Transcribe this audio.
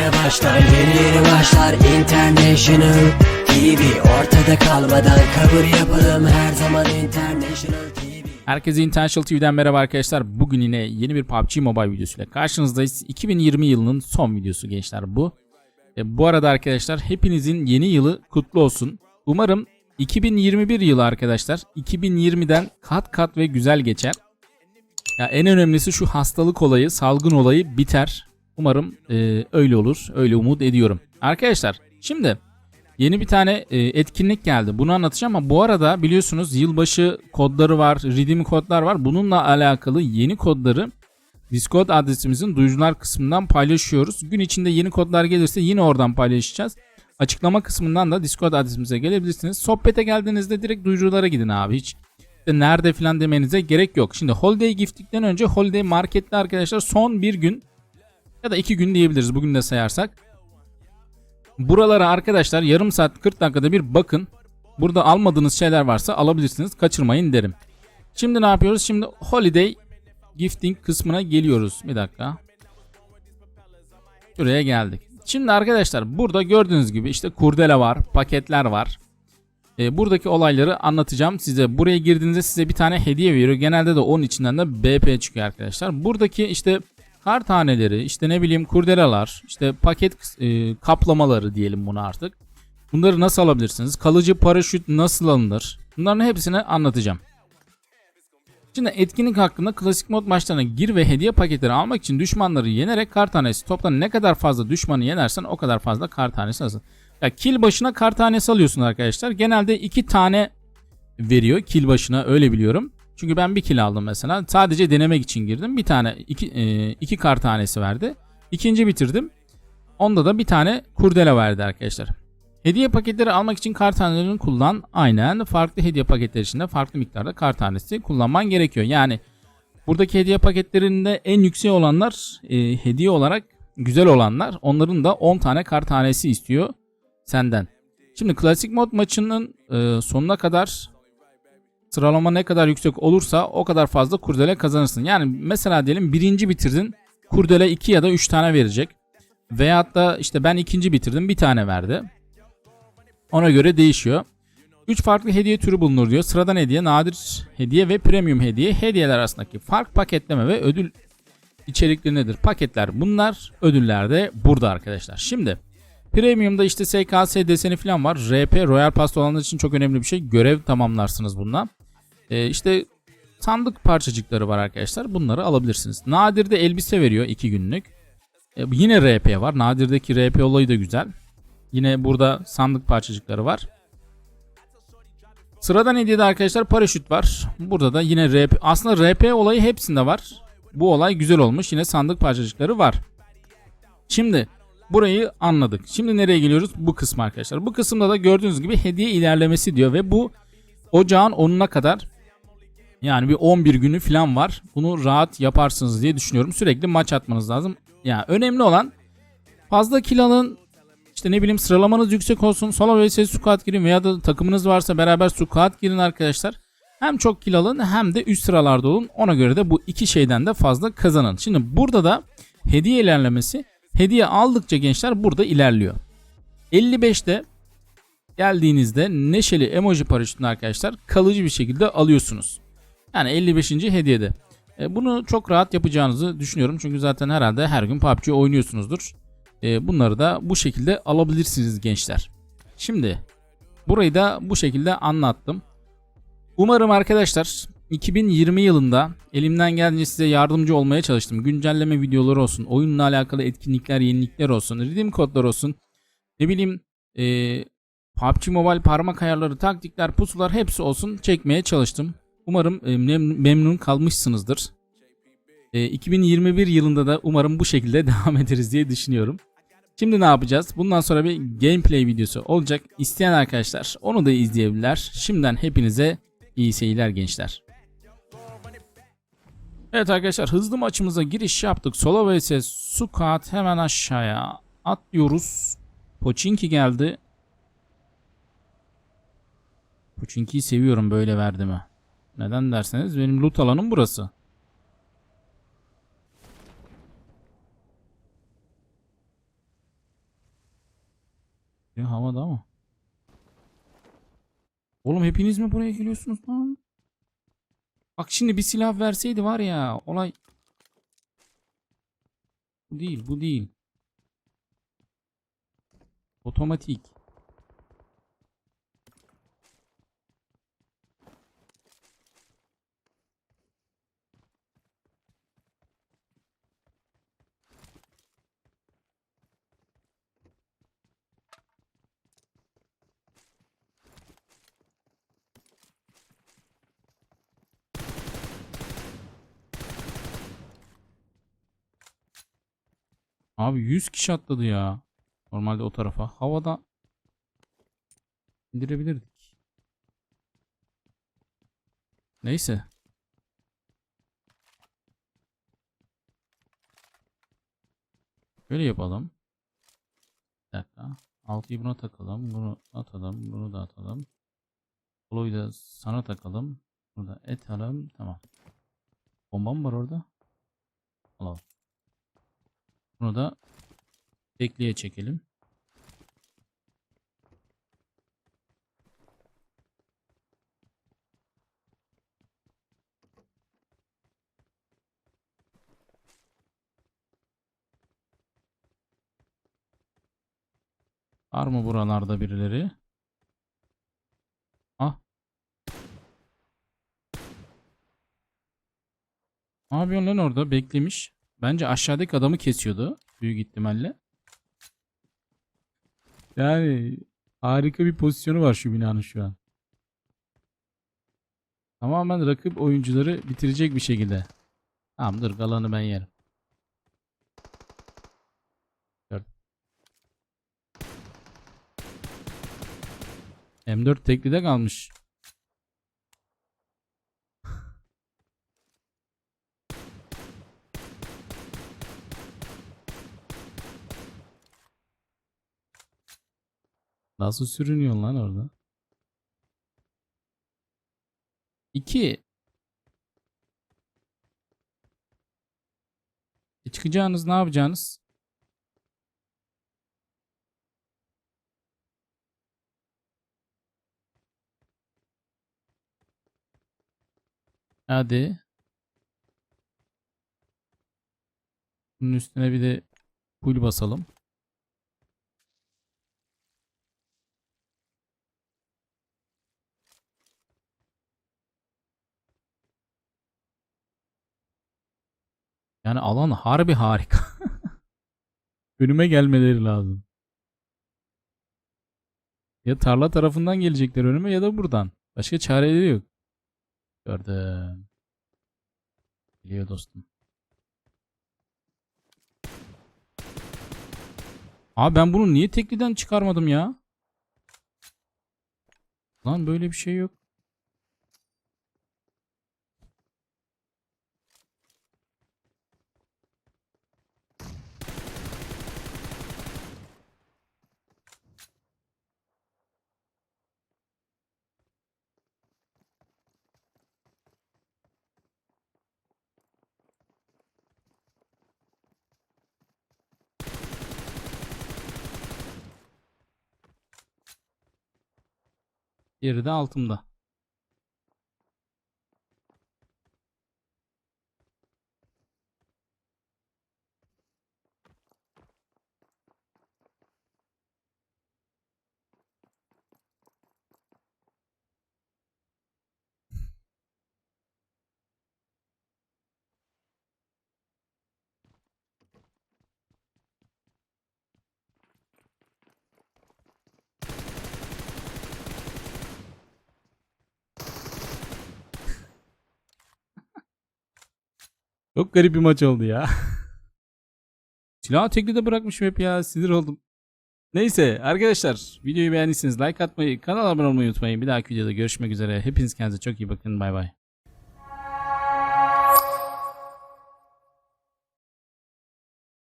yeni başlar Yeni yeni başlar International TV Ortada kalmadan kabul yapalım Her zaman International TV Herkese International TV'den merhaba arkadaşlar. Bugün yine yeni bir PUBG Mobile videosuyla karşınızdayız. 2020 yılının son videosu gençler bu. E, bu arada arkadaşlar hepinizin yeni yılı kutlu olsun. Umarım 2021 yılı arkadaşlar 2020'den kat kat ve güzel geçer. Ya en önemlisi şu hastalık olayı, salgın olayı biter. Umarım e, öyle olur. Öyle umut ediyorum. Arkadaşlar şimdi Yeni bir tane e, etkinlik geldi. Bunu anlatacağım ama bu arada biliyorsunuz yılbaşı kodları var, redeem kodlar var. Bununla alakalı yeni kodları Discord adresimizin duyurucular kısmından paylaşıyoruz. Gün içinde yeni kodlar gelirse yine oradan paylaşacağız. Açıklama kısmından da Discord adresimize gelebilirsiniz. Sohbete geldiğinizde direkt duyuruculara gidin abi. Hiç işte nerede falan demenize gerek yok. Şimdi Holiday Gift'likten önce Holiday Market'te arkadaşlar son bir gün ya da iki gün diyebiliriz bugün de sayarsak. Buralara arkadaşlar yarım saat 40 dakikada bir bakın. Burada almadığınız şeyler varsa alabilirsiniz. Kaçırmayın derim. Şimdi ne yapıyoruz? Şimdi Holiday Gifting kısmına geliyoruz. Bir dakika. Şuraya geldik. Şimdi arkadaşlar burada gördüğünüz gibi işte kurdele var, paketler var. E, buradaki olayları anlatacağım size. Buraya girdiğinizde size bir tane hediye veriyor. Genelde de onun içinden de BP çıkıyor arkadaşlar. Buradaki işte kar taneleri, işte ne bileyim kurdelalar, işte paket e, kaplamaları diyelim bunu artık. Bunları nasıl alabilirsiniz? Kalıcı paraşüt nasıl alınır? Bunların hepsini anlatacağım. Şimdi etkinlik hakkında klasik mod maçlarına gir ve hediye paketleri almak için düşmanları yenerek kar tanesi topla ne kadar fazla düşmanı yenersen o kadar fazla kar tanesi alsın. Ya kill başına kar tanesi alıyorsun arkadaşlar. Genelde iki tane veriyor kill başına öyle biliyorum. Çünkü ben bir kill aldım mesela. Sadece denemek için girdim. Bir tane iki, e, iki kar tanesi verdi. İkinci bitirdim. Onda da bir tane kurdele verdi arkadaşlar. Hediye paketleri almak için kar tanelerini kullan. Aynen farklı hediye paketleri içinde farklı miktarda kar tanesi kullanman gerekiyor. Yani buradaki hediye paketlerinde en yüksek olanlar e, hediye olarak güzel olanlar. Onların da 10 tane kar tanesi istiyor senden. Şimdi klasik mod maçının e, sonuna kadar sıralama ne kadar yüksek olursa o kadar fazla kurdele kazanırsın. Yani mesela diyelim birinci bitirdin kurdele 2 ya da 3 tane verecek. Veyahut da işte ben ikinci bitirdim bir tane verdi. Ona göre değişiyor. 3 farklı hediye türü bulunur diyor. Sıradan hediye, nadir hediye ve premium hediye. Hediyeler arasındaki fark paketleme ve ödül içerikleri nedir? Paketler bunlar, ödüller de burada arkadaşlar. Şimdi Premium'da işte SKS deseni falan var. RP Royal Pass olanlar için çok önemli bir şey. Görev tamamlarsınız bununla. Ee, işte sandık parçacıkları var arkadaşlar. Bunları alabilirsiniz. Nadir'de elbise veriyor 2 günlük. Ee, yine RP var. Nadir'deki RP olayı da güzel. Yine burada sandık parçacıkları var. Sıradan hediyede arkadaşlar paraşüt var. Burada da yine RP. Aslında RP olayı hepsinde var. Bu olay güzel olmuş. Yine sandık parçacıkları var. Şimdi burayı anladık. Şimdi nereye geliyoruz? Bu kısım arkadaşlar. Bu kısımda da gördüğünüz gibi hediye ilerlemesi diyor ve bu ocağın 10'una kadar yani bir 11 günü falan var. Bunu rahat yaparsınız diye düşünüyorum. Sürekli maç atmanız lazım. Yani önemli olan fazla kill alın. İşte ne bileyim sıralamanız yüksek olsun. Solo vs squad girin veya da takımınız varsa beraber squad girin arkadaşlar. Hem çok kill alın hem de üst sıralarda olun. Ona göre de bu iki şeyden de fazla kazanın. Şimdi burada da hediye ilerlemesi. Hediye aldıkça gençler burada ilerliyor. 55'te geldiğinizde neşeli emoji paraşütünü arkadaşlar kalıcı bir şekilde alıyorsunuz. Yani 55. hediyede. E, bunu çok rahat yapacağınızı düşünüyorum. Çünkü zaten herhalde her gün PUBG oynuyorsunuzdur. E, bunları da bu şekilde alabilirsiniz gençler. Şimdi burayı da bu şekilde anlattım. Umarım arkadaşlar 2020 yılında elimden geldiğince size yardımcı olmaya çalıştım. Güncelleme videoları olsun, oyunla alakalı etkinlikler, yenilikler olsun, redeem kodlar olsun. Ne bileyim e, PUBG Mobile parmak ayarları, taktikler, pusular hepsi olsun çekmeye çalıştım. Umarım e, memnun kalmışsınızdır. E, 2021 yılında da umarım bu şekilde devam ederiz diye düşünüyorum. Şimdi ne yapacağız? Bundan sonra bir gameplay videosu olacak. İsteyen arkadaşlar onu da izleyebilirler. Şimdiden hepinize iyi seyirler gençler. Evet arkadaşlar hızlı maçımıza giriş yaptık. Solo vs Sukat hemen aşağıya atlıyoruz. Pochinki geldi. Pochinki'yi seviyorum böyle verdi mi? Neden derseniz benim loot alanım burası. Ne havada ama. Oğlum hepiniz mi buraya geliyorsunuz lan? Bak şimdi bir silah verseydi var ya olay. Bu değil bu değil. Otomatik. Abi 100 kişi atladı ya. Normalde o tarafa. Havada indirebilirdik. Neyse. Böyle yapalım. Bir dakika. 6'yı buna takalım. Bunu atalım. Bunu da atalım. Polo'yu da sana takalım. Bunu da etalım. Tamam. Bomba mı var orada? Alalım. Bunu da tekliğe çekelim. Var mı buralarda birileri? Ah. Ne yapıyorsun lan orada? Beklemiş. Bence aşağıdaki adamı kesiyordu. Büyük ihtimalle. Yani harika bir pozisyonu var şu binanın şu an. Tamamen rakip oyuncuları bitirecek bir şekilde. Tamam dur galanı ben yerim. Dört. M4 teklide kalmış. Nasıl sürünüyor lan orada? 2 E çıkacağınız ne yapacağınız? Hadi. Bunun üstüne bir de full basalım. Yani alan harbi harika. Önüme gelmeleri lazım. Ya tarla tarafından gelecekler önüme ya da buradan. Başka çareleri yok. Gördüm. Geliyor dostum. Abi ben bunu niye tekliden çıkarmadım ya? Lan böyle bir şey yok. Diğeri de altımda. Çok garip bir maç oldu ya. Silahı tekli bırakmışım hep ya. Sinir oldum. Neyse arkadaşlar videoyu beğendiyseniz like atmayı, kanala abone olmayı unutmayın. Bir dahaki videoda görüşmek üzere. Hepiniz kendinize çok iyi bakın. Bay bay.